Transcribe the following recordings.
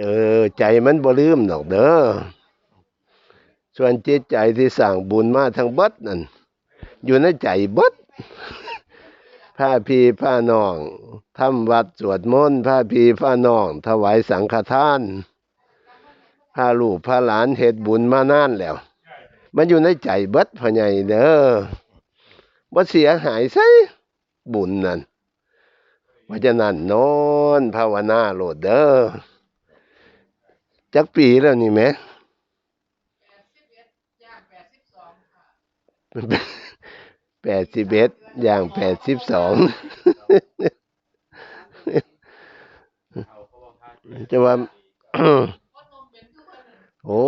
เออ ใจมันบ่ลืมดอกเด้อส่วนจิตใจที่สั่งบุญมาทั้งบดนั่นอยู่ในใจบดผ้าพีผ้าน้องทำวัดสวดมนต์ผ้าพีผ้าน้อง ถวายสังฆทานผ้าลูกผ้าหลานเฮ็ดบุญมานานแล้ว มันอยู่ในใจเบิดพ่อใหญ่เด้อบ่เสียหายใส่บุญนั่นเพราะฉะนั้นนอนภาวนาโลดเด้อ จักปีแล้วนี่แหมแปดสิบเอ็ดอย่างแปดสิบสองจะว่า โอ้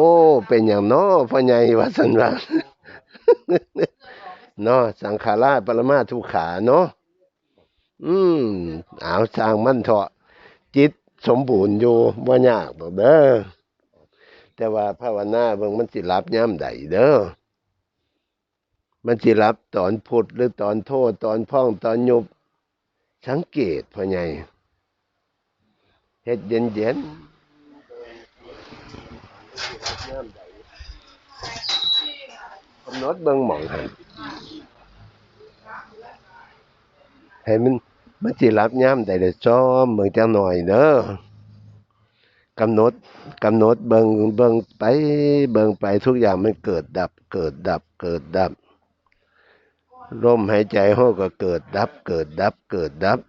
เป็นอย่างน้อพ่อใหญ่ว่าสันวาเนาะสังขาราปรมาทุกขาเนาะอืม เอาสร้างมั่นเถอะจิต สมบูรณ์อยู่บ่ยากดอกเด้อแต่ว่าภาวนาเบิ่งมันสิรับย่ำใดเด้อมันสิรับตอนพุดหรือตอนโทษตอนพ่องตอนยุบสังเกตพ่อใหญ่เฮ็ดเย็นเย็นกำหนดเบิ่งหมองให้ให้มัน มันสิรับย่ำได้เลยซ้อมเบิ่งจังหน่อยเด้อกำหนดกำหนดเบิงเบิงไปเบิงไปทุกอย่างมันเกิดดับ เกิดดับ เกิดดับลมหายใจห้อก็เกิดดับ เกิดดับ เกิดดับ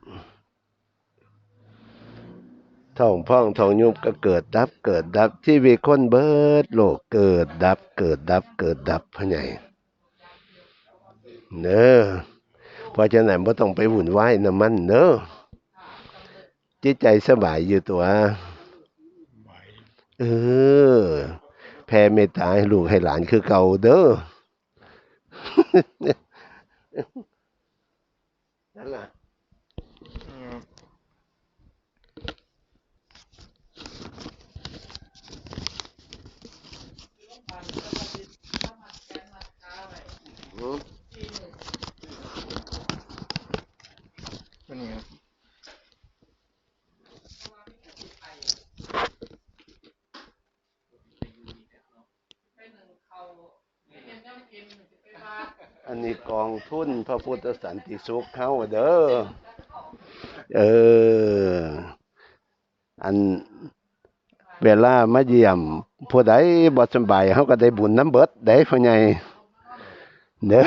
ท้องพ่องท้องยุบก็เกิดดับ เกิดดับชีวิตคนเบิดโลกเกิดดับ เกิดดับ เกิดดับพ่อใหญ่เนอ เพราะฉะนั้นบ่ต้องไปวุ่นวายน้ำมันเน้อจิตใจสบายอยู่ตัว เออ แผ่เมตตาให้ลูกให้หลานคือเก่าเด้อนั่นล่ะอืม ตัวนี้ครับ อันนี้กองทุนพระพุทธสันติสุขเขาเด้อ เออ อันเวลามาเยี่ยมผู้ใดบ่สบายเขาก็ได้บุญน้ำเบิดได้พ่อใหญ่เด้อ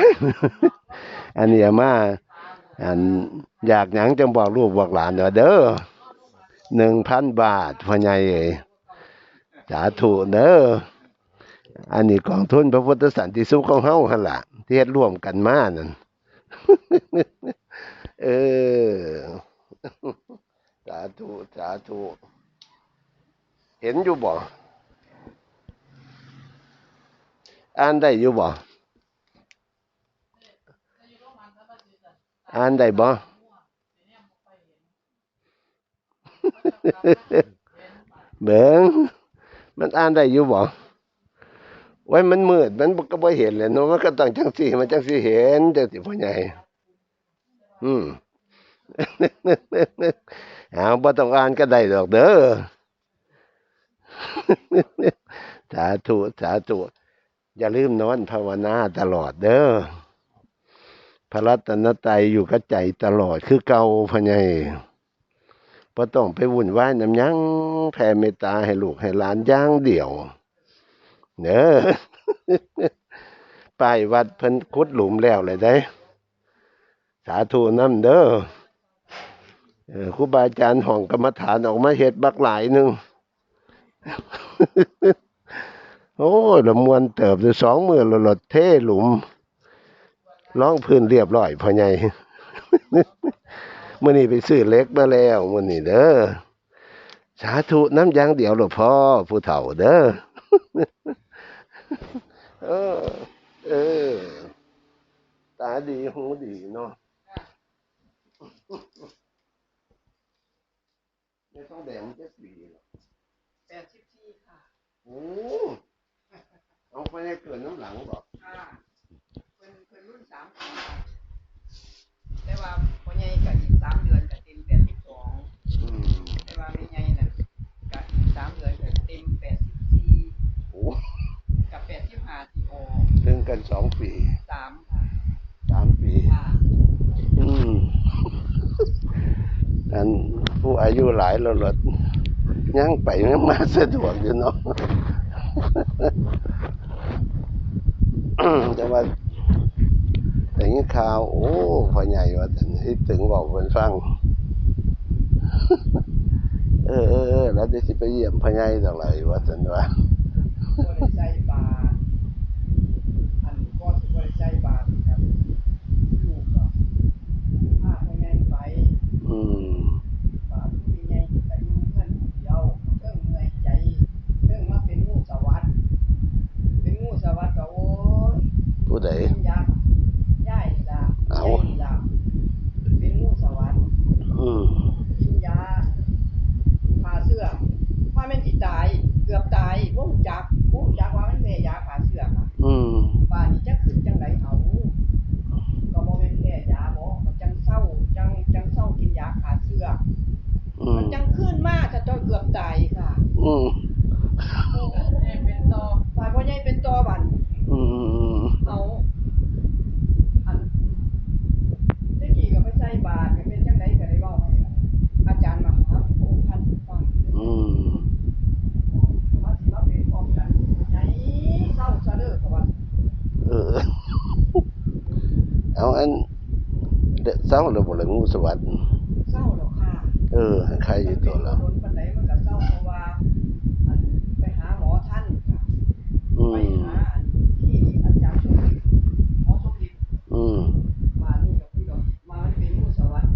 อันนี้มาอันอยากหยังจังบอกลูกบอกหลานเด้อเด้อหนึ่งพันบาทพ่อใหญ่สาธุเด้ออันนี้กองทุนพระพุทธสันติสุขของเฮาหั่นล่ะ ที่เฮ็ดร่วมกันมานั่นเออ สาธุ สาธุ เห็นอยู่บ่อ่านได้อยู่บ่อ่านได้บ่เบิ่งมันอ่านได้อยู่บ่ ไว้มันมืดมันก็บ่เห็นเลยเนาะมันก็ต้องจังสี่มันจังสี่เห็นจังสี่พ่อใหญ่อืมเอาบ่ต้องอ่านก็ได้ดอกเด้อสาธุสาธุอย่าลืมนอนภาวนาตลอดเด้อพระรัตนตรัยอยู่กับใจตลอดคือเก่าพ่อใหญ่บ่ต้องไปวุ่นวายน้ำยังแผ่เมตตาให้ลูกให้หลานย่างเดียว เด้อป้ายวัดเพิ่นขุดหลุมแล้วเลยได้ สาธุน้ำเด้อครูบาอาจารย์ห้องกรรมฐานออกมาเฮ็ดบักหลายหนึ่ง โอ้ละมวนเติบอยู่สองมือละหลดเทหลุมร้องพื้นเรียบร้อยพ่อใหญ่มื้อนี้ไปซื้อเล็กมาแล้วมื้อนี้เด้อสาธุน้ำยางเดียวหลวงพ่อผู้เฒ่าเด้อ เออ เออ ตาดีหูดีเนาะไม่ต้องแดงมันจะสีหรอกแปดสิบสี่ค่ะโอ้เอาไปให้เกินน้ำหลังบอกค่ะเพิ่นเพิ่นรุ่นสามปีแต่ว่าพ่อใหญ่ก็อีกสามเดือนก็เต็มแปดสิบสองอืมแต่ว่าแม่ใหญ่ สองปีสามค่ะสามปีอืมอันผู้อายุหลายแล้วลดยังไปยังมาสะดวกอยู่เนาะ แต่ว่าแต่นี้ข่าว โอ้พ่อใหญ่ว่าท่านที่ถึงบอกคนฟัง เออเออแล้วจะสิไปเยี่ยมพ่อใหญ่ต่างไรว่าท่ว่า เศร้าเราบอกเลยงูสวัสดิ์เศร้าหรอค่ะ เออใครอยู่ตัวเราวไปหาหมอท่านไปหาที่อาจารย์ชมหมอชมฤทอืมมานี่กับพี่ก็าเป็นสวัสด์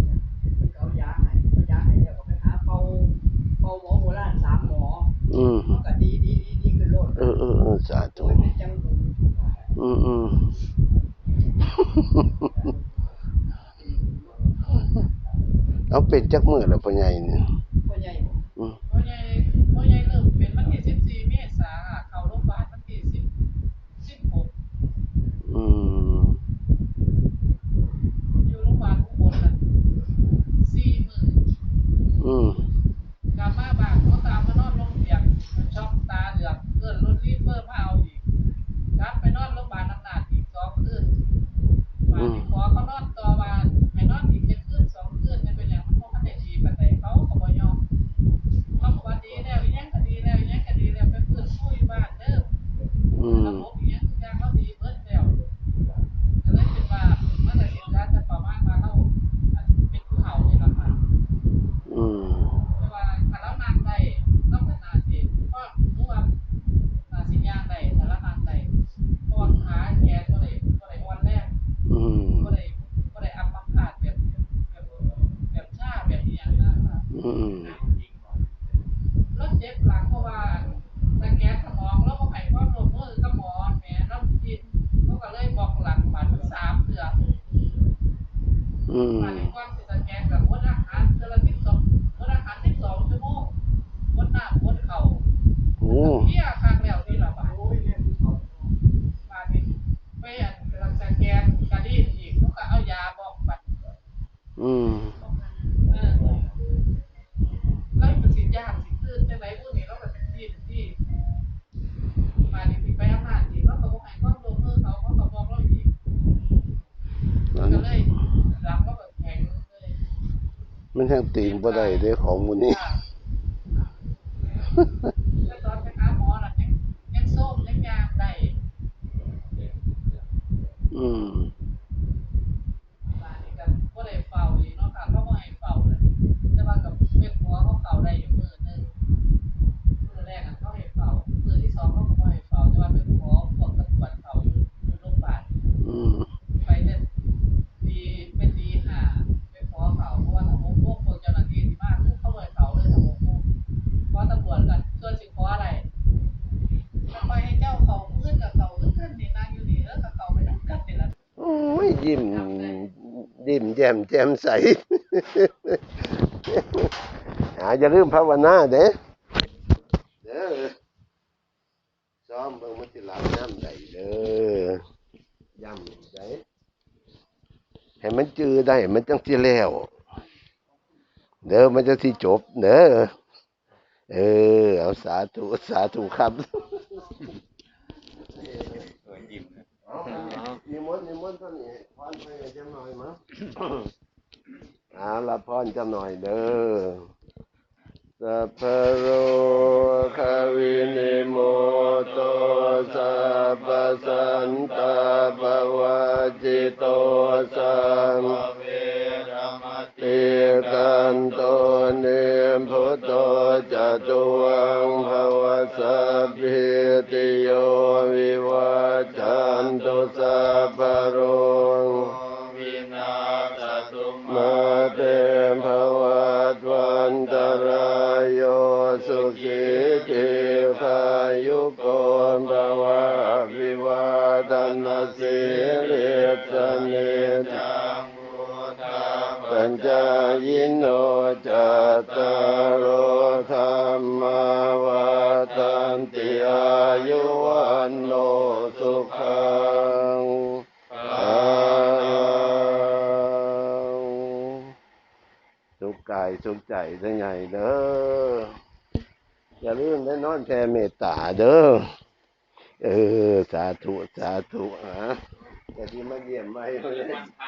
เอายาให้ยาให้เดี๋ยวไปหาเป่าเป่าหมอโบราณสามหมอ อืมก็ดีดีดีดีขึ้ดเออออออสาธุอืมอืม เอาเป็นจักมือแล้วพ่อใหญ่นี่ Mm-mm. มันแห้งตีนบ่ได้เด้ของมูนี่ตอนไปหาหมอน่ะยังยังส้มยังยางได้ ยิ้มยิ้มแย้มแจ่มใสอย่าลืมภาวนาเด้เด้อซ้อมเบิ่งมันสิหลับย่ำใดเด้อย่ำใดให้มันจือได้ มันจังสิแล้ว เด้อมันจะสิจบ เด้อเออ เอาสาธุ สาธุครับ นิมนต์นิมนต์ท่านนี่พรไปจะหน่อยมั้งเอาละพรจะหน่อยเด้อสัพพโรควินิโมโตสัพพสันตาปวัจิโตสังเวรมติกันโตเนมพุทโตจตุวังภวสัพพิติโยวิวัจ ญจายิโนจัตตารโอธรรมาวัฏันติอายุวันโนสุขังสุขกายสุขใจทั้งใหญ่เด้ออย่าลืมได้นอนแผ่เมตตาเด้อเออ สาธุ สาธุฮะจะที่มาเยี่ยมไหมวันพ